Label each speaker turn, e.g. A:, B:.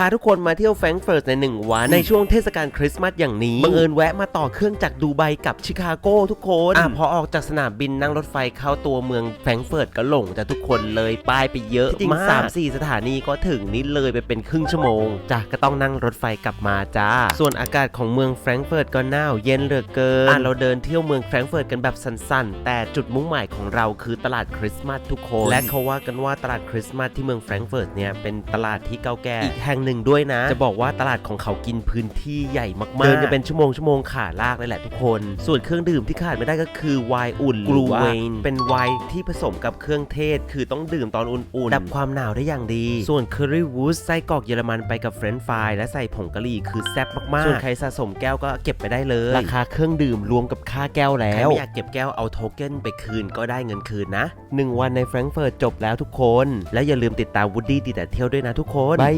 A: พาทุกคนมาเที่ยวแฟรงก์เฟิร์ตใน 1 วัน ในช่วงเทศกาลคริสต์มาสอย่างนี้บังเอิญแวะมาต่อเครื่องจากดูไบกับชิคาโกทุกคนอะพอออกจากสนามบินนั่งรถไฟเข้าตัวเมืองแฟรงก์เฟิร์ตก็หลงจะทุกคนเลยป้ายไปเยอะจริงสามสี่สถานีก็ถึงนี่เลยไปเป็นครึ่งชั่วโมงจ้ะก็ต้องนั่งรถไฟกลับมาจ้า ส่วนอากาศของเมืองแฟรงก์เฟิร์ตก็หนาวเย็นเหลือเกินอะเราเดินเที่ยวเมืองแฟรงก์เฟิร์ตกันแบบสั้นๆ แต่จุดมุ่งหมายของเราคือตลาดคริสต์มาสทุกคน และเขาว่ากันว่าตลาดคริสต์มาสที่เมืองแฟรงก์เฟิร์ตเนี่ยเป็นตลาดที่เก่าแก่อีกแห่งหนึ่งด้วยนะ จะบอกว่าตลาดของเขากินพื้นที่ใหญ่มากๆ เดินจะเป็นชั่วโมงชั่วโมงขาลากเลยแหละทุกคน ส่วนเครื่องดื่มที่ขาดไม่ได้ก็คือไวน์อุ่นกลูเวนเป็นไวน์ที่ผสมกับเครื่องเทศ คือต้องดื่มตอนอุ่นๆ ดับความหนาวได้อย่างดี ส่วนเคอรี่วูดไส้กรอกเยอรมันไปกับเฟรนช์ฟรายและใส่ผงกะหรี่คือแซ่บมากๆ ส่วนใครสะสมแก้วก็เก็บไปได้เลย ราคาเครื่องดื่มรวมกับค่าแก้วแล้ว ใครไม่อยากเก็บแก้วเอาโทเก้นไปคืนก็ได้เงินคืนนะ 1 วันในแฟรงก์เฟิร์ตจบแล้วทุกคน แล้วอย่าลืมติดตามวูดดี้ดีแต่เที่ยวด้วยนะทุกคน บาย